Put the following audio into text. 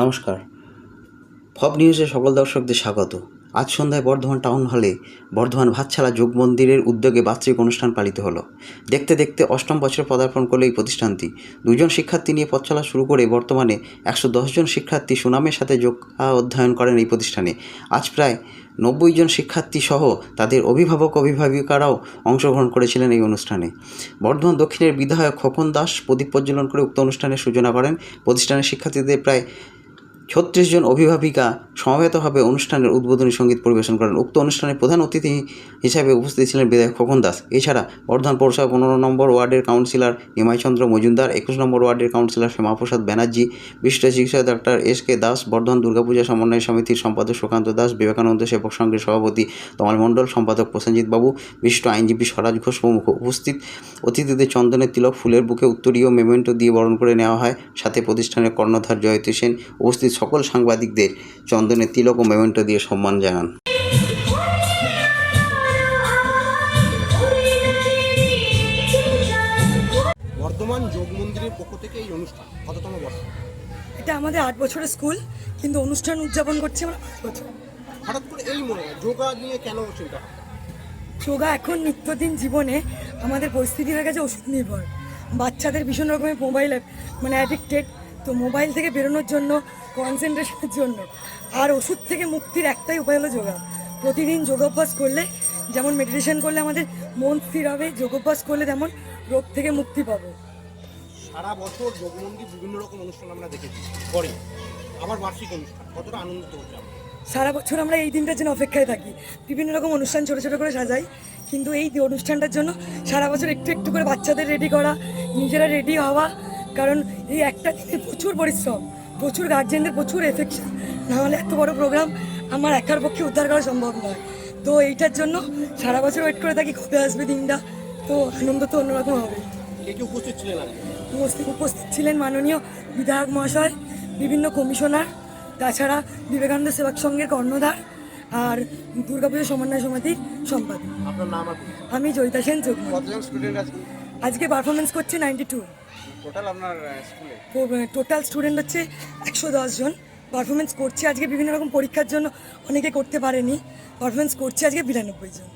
নমস্কার। ফব নিউজে সকল দর্শকদের স্বাগত। আজ সন্ধ্যায় বর্ধমান টাউন হলে বর্ধমান ভাতছাড়া যোগ মন্দিরের উদ্যোগে বাৎসরিক অনুষ্ঠান পালিত হলো। দেখতে দেখতে অষ্টম বছরে পদার্পণ করল এই প্রতিষ্ঠানটি। দুজন শিক্ষার্থী নিয়ে পথ চলা শুরু করে বর্তমানে একশো জন শিক্ষার্থী সুনামের সাথে যোগ অধ্যয়ন করেন এই প্রতিষ্ঠানে। আজ প্রায় নব্বই জন শিক্ষার্থী সহ তাদের অভিভাবক, অভিভাবিকারাও অংশগ্রহণ করেছিলেন এই অনুষ্ঠানে। বর্ধমান দক্ষিণের বিধায়ক খোকন দাস প্রদীপ প্রজ্বলন করে উক্ত অনুষ্ঠানের সূচনা করেন। প্রতিষ্ঠানের শিক্ষার্থীদের প্রায় ছত্রিশ জন অভিভাবিকা সমবেতভাবে অনুষ্ঠানের উদ্বোধনী সংগীত পরিবেশন করেন। উক্ত অনুষ্ঠানে প্রধান অতিথি হিসাবে উপস্থিত ছিলেন বিধায়ক খোকন দাস। এছাড়া বর্ধমান পৌরসভা পনেরো নম্বর ওয়ার্ডের কাউন্সিলর নিমাইচন্দ্র মজুমদার, একুশ নম্বর ওয়ার্ডের কাউন্সিলর শ্যামাপ্রসাদ ব্যানার্জি, বিশিষ্ট চিকিৎসক doctor S K Das, Bardhaman Durgapuja সমন্বয় সমিতির সম্পাদক সুকান্ত দাস, বিবেকানন্দ সেবক সংঘের সভাপতি তমাল মণ্ডল, সম্পাদক প্রসেনজিৎ বাবু, বিশিষ্ট আইনজীবী স্বরাজ ঘোষ প্রমুখ উপস্থিত। অতিথিদের চন্দনের তিলক, ফুলের বুকে উত্তরীয় মেমেন্টো দিয়ে বরণ করে নেওয়া হয়। সাথে প্রতিষ্ঠানের কর্ণধার জয়তী সেন উপস্থিত। সকল সাংবাদিকদের চন্দনের তিলক ও মেমেন্টো দিয়ে সম্মান জানান। বর্ধমান যোগ মন্দিরের পক্ষ থেকে এই অনুষ্ঠান কততম বর্ষ? এটা আমাদের আট বছরের স্কুল কিন্তু অনুষ্ঠান উদযাপন করছে আমরা পাঁচ বছর। হঠাৎ করে এই মনে হয় যোগা নিয়ে কেন চিন্তা যোগা এখন নিত্যদিন জীবনে আমাদের পরিস্থিতি হয়ে গেছে ওষুধ নির্ভর। বাচ্চাদের ভীষণ রকমের মোবাইল মানে অ্যাডিক্টেড তো মোবাইল থেকে বেরোনোর জন্য কনসেন্ট্রেশনের জন্য। আর ওষুধ থেকে মুক্তির একটাই উপায় হলো যোগা। প্রতিদিন যোগাভ্যাস করলে যেমন মেডিটেশন করলে আমাদের মন স্থির হবে যোগাভ্যাস করলে তেমন রোগ থেকে মুক্তি পাবো। সারা বছর যোগ মন্দির বিভিন্ন রকম অনুষ্ঠান আমরা দেখেছি। করে আবার বার্ষিক অনুষ্ঠান কতটা আনন্দিত হচ্ছে সারা বছর আমরা এই দিনটার জন্য অপেক্ষায় থাকি। বিভিন্ন রকম অনুষ্ঠান ছোটো ছোটো করে সাজাই কিন্তু এই অনুষ্ঠানটার জন্য সারা বছর একটু একটু করে বাচ্চাদের রেডি করা নিজেরা রেডি হওয়া কারণ এই একটা দিনে প্রচুর পরিশ্রম প্রচুর গার্জেনদের প্রচুর এফেকশন নাহলে এত বড় প্রোগ্রাম আমার একার পক্ষে উদ্ধার করা সম্ভব নয়। তো এইটার জন্য সারা বছর ওয়েট করে থাকি কবে আসবে দিনটা। তো আনন্দ তো অন্যরকম হবে। উপস্থিত ছিলেন উপস্থিত ছিলেন মাননীয় বিধায়ক মহাশয় বিভিন্ন কমিশনার তাছাড়া বিবেকানন্দ সেবক সংঘের কর্ণধার আর দুর্গাপুজো সমন্বয় সমিতির সম্পাদক। আপনার নাম আমি জয়িতা সেন আজকে পারফরমেন্স করছি নাইনটি টু টোটাল আপনার স্কুলে টোটাল স্টুডেন্ট হচ্ছে একশো দশ জন। পারফরমেন্স করছে। আজকে বিভিন্ন রকম পরীক্ষার জন্য অনেকে করতে পারেনি। পারফরমেন্স করছে আজকে বিরানব্বই জন।